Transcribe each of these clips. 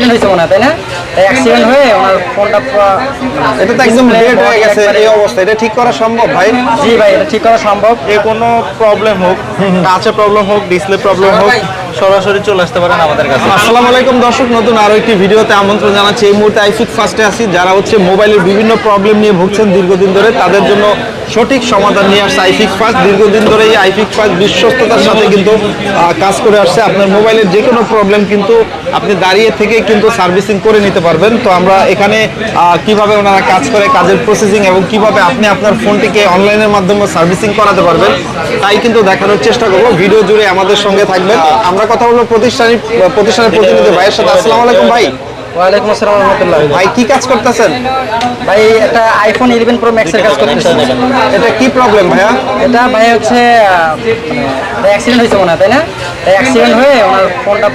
Accident হয়েছে মনে হয় তাই না? তাই অ্যাক্সিডেন্ট হয়ে ওনার ফোনটা এটা তো একদম ডেড হয়ে গেছে এই অবস্থা। এটা ঠিক করা সম্ভব ভাই? জি ভাই এটা ঠিক করা সম্ভব। যে কোনো প্রবলেম হোক কাছে প্রবলেম হোক ডিসপ্লে প্রবলেম হোক সরাসরি চলে আসতে পারেন আমাদের কাছে। আসসালামু আলাইকুম দর্শক, নতুন আরও একটি ভিডিওতে আমন্ত্রণ জানাচ্ছি। এই মুহূর্তে আইফিক ফার্স্টে আছি। যারা হচ্ছে মোবাইলের বিভিন্ন প্রবলেম নিয়ে ভুগছেন দীর্ঘদিন ধরে, তাদের জন্য সঠিক সমাধান নিয়ে আসছে আইফিক ফার্স্ট দীর্ঘদিন ধরে এই আইফিক ফার্স্ট বিশ্বস্ততার সাথে কিন্তু কাজ করে আসছে। আপনার মোবাইলের যে কোনো প্রবলেম কিন্তু আপনি দাঁড়িয়ে থেকে কিন্তু সার্ভিসিং করে নিতে পারবেন। তো আমরা এখানে কীভাবে ওনারা কাজ করে, কাজের প্রসেসিং এবং কীভাবে আপনি আপনার ফোনটিকে অনলাইনের মাধ্যমে সার্ভিসিং করাতে পারবেন, তাই কিন্তু দেখানোর চেষ্টা করব। ভিডিও জুড়ে আমাদের সঙ্গে থাকবেন। কথা বলব প্রতিষ্ঠানের প্রতিষ্ঠানের প্রতিনিধি ভাইয়ের সাথে। আসসালামু আলাইকুম ভাই। ওয়ালাইকুম আসসালাম রহমতুল্লাহ। ভাই কি কাজ করতেছেন? ভাই একটা আইফোন ইলেভেন প্রো ম্যাক্সের কাজ করতেছি। এটা কি প্রবলেম ভাইয়া? এটা ভাই হচ্ছে অ্যাক্সিডেন্ট হয়েছে মনে হয় তাই না? অ্যাক্সিডেন্ট হয়ে ওনার ফোনটা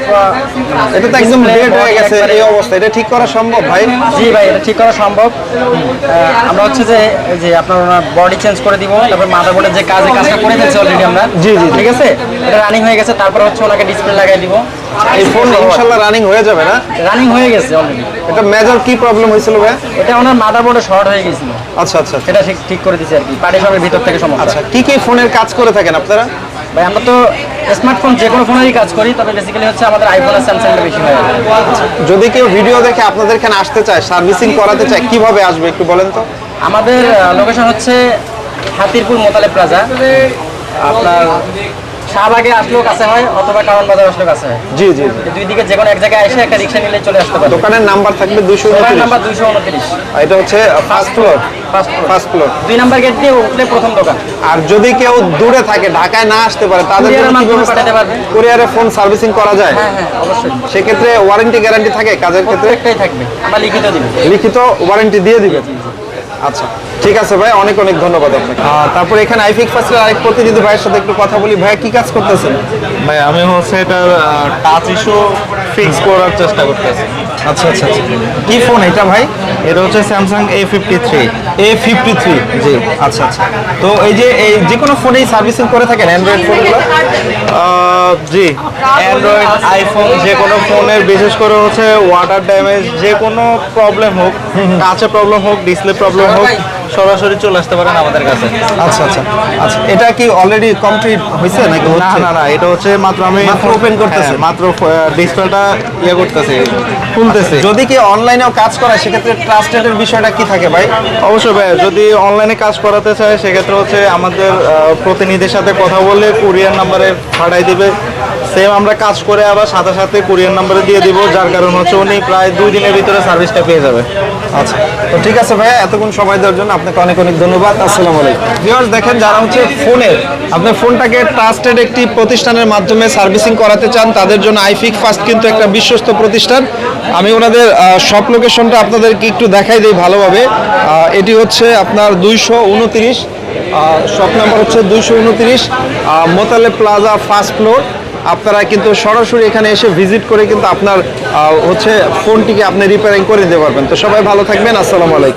এটা তো একদম ডেড হয়ে গেছে এই অবস্থা। এটা ঠিক করা সম্ভব ভাই? জি ভাই এটা ঠিক করা সম্ভব। আমরা হচ্ছে যে যে আপনার ওনার বডি চেঞ্জ করে দিব তারপর মাদারবোর্ডের যে কাজে কাজটা করে ফেলছি অলরেডি আমরা। জি, জি। ঠিক আছে? এটা রানিং হয়ে গেছে তারপর হচ্ছে ওনাকে ডিসপ্লে লাগাই দিব। এই ফোন ইনশাআল্লাহ রানিং হয়ে যাবে না? রানিং হয়ে গেছে অলরেডি এটা মেজর কি প্রবলেম হয়েছিল ভাই এটা ওনার মাদারবোর্ডে শর্ট হয়ে আচ্ছা আচ্ছা সেটা ঠিক করে দিচ্ছি আর কি। পার্টিশনের ভিতর থেকে সমস্যা। আচ্ছা কি কি ফোনের কাজ করে থাকেন আপনারা? ভাই আমরা তো স্মার্টফোন যে কোনো ফোনেরই কাজ করি তবে বেসিক্যালি হচ্ছে আমাদের আইফোন আর স্যামসাংটা বেশি হয় যদি কেউ ভিডিও দেখে আপনাদের এখানে আসতে চায় সার্ভিসিং করাতে চায় কীভাবে আসবে একটু বলেন তো? আমাদের লোকেশন হচ্ছে হাতিরপুর মোতালে প্লাজা আপনার শাহবাগে আসলেও কাছে হয়? অথবা কারণ বাজার আসলেও কাছে হয় জি জি দুই দিকে যে কোনো এক জায়গায় এসে একটা রিক্সা নিলে চলে আসতে পারবে দোকানের নাম্বার থাকবে দুশো নাম্বার দুইশো উনত্রিশ। এটা হচ্ছে ফার্স্ট ফ্লোর ফার্স্ট ফ্লোর দুই নাম্বার গেট দিয়ে উঠলে প্রথম দোকান। আর যদি কেউ দূরে থাকে ঢাকায় না আসতে পারে তাদের পাঠাতে পারবে। কুরিয়ারে ফোন সার্ভিসিং করা যায়? হ্যাঁ হ্যাঁ অবশ্যই। সেক্ষেত্রে ওয়ারেন্টি গ্যারান্টি থাকে কাজের ক্ষেত্রে? প্রত্যেকটাই থাকবে। আমরা লিখিত দিব। লিখিত ওয়ারেন্টি দিয়ে দিবে? আচ্ছা। ঠিক আছে ভাই অনেক অনেক ধন্যবাদ আপনাকে। তারপর এখানে আইফিক ফার্স্টের আরেক প্রতিনিধি ভাইয়ের সাথে একটু কথা বলি। ভাই কি কাজ করতেছেন? ভাই আমি হচ্ছে এটার টাচ ইস্যু ফিক্স করার চেষ্টা করতেছি। আচ্ছা আচ্ছা আচ্ছা। কি ফোন এটা ভাই? এটা হচ্ছে Samsung A fifty three A fifty three G. আচ্ছা আচ্ছা। তো এই যে এই যে কোনো ফোনেই সার্ভিসিং করে থাকেন? অ্যান্ড্রয়েড ফোনগুলো জি। অ্যান্ড্রয়েড আইফোন যে কোনো ফোনের বিশেষ করে হচ্ছে ওয়াটার ড্যামেজ যে কোনো প্রবলেম হোক কাঁচে প্রবলেম হোক ডিসপ্লে প্রবলেম হোক সরাসরি চলে আসতে পারেন আমাদের কাছে। আচ্ছা আচ্ছা। আচ্ছা এটা কি অলরেডি কমপ্লিট হয়েছে নাকি না না না এটা হচ্ছে মাত্র আমি মাত্র open করতেছে? হ্যাঁ, মাত্র ডিসপ্লেটা ইয়ে করতেছে। খুলতেছে। যদি কি অনলাইনেও কাজ করায় সেক্ষেত্রে ট্রাস্টেডের বিষয়টা কি থাকে ভাই? অবশ্যই ভাই যদি অনলাইনে কাজ করাতে চায় সেক্ষেত্রে হচ্ছে আমাদের প্রতিনিধির সাথে কথা বলে কুরিয়ার নাম্বারে পাঠাই দিবে। সেম আমরা কাজ করে আবার সাথে সাথে কুরিয়ার নাম্বারে দিয়ে দিব, যার কারণ হচ্ছে উনি প্রায় দুই দিনের ভিতরে সার্ভিসটা পেয়ে যাবে। আচ্ছা তো ঠিক আছে ভাইয়া, এতক্ষণ সময় দেওয়ার জন্য আপনাকে অনেক অনেক ধন্যবাদ, আসসালামু আলাইকুম। ভিউয়ার্স দেখেন যারা হচ্ছে ফোনে আপনার ফোনটাকে ট্রাস্টেড একটি প্রতিষ্ঠানের মাধ্যমে সার্ভিসিং করাতে চান, তাদের জন্য আইফিক ফার্স্ট কিন্তু একটা বিশ্বস্ত প্রতিষ্ঠান। আমি ওনাদের সব লোকেশনটা আপনাদেরকে একটু দেখাই দিই ভালোভাবে। এটি হচ্ছে আপনার দুইশো উনত্রিশ শপ নাম্বার হচ্ছে দুইশো উনত্রিশ মোতালে প্লাজা ফার্স্ট ফ্লোর আপনারা কিন্তু সরাসরি এখানে এসে ভিজিট করে কিন্তু আপনার হচ্ছে ফোনটিকে আপনি রিপেয়ারিং করে দিতে পারবেন। তো সবাই ভালো থাকবেন, আসসালামু আলাইকুম।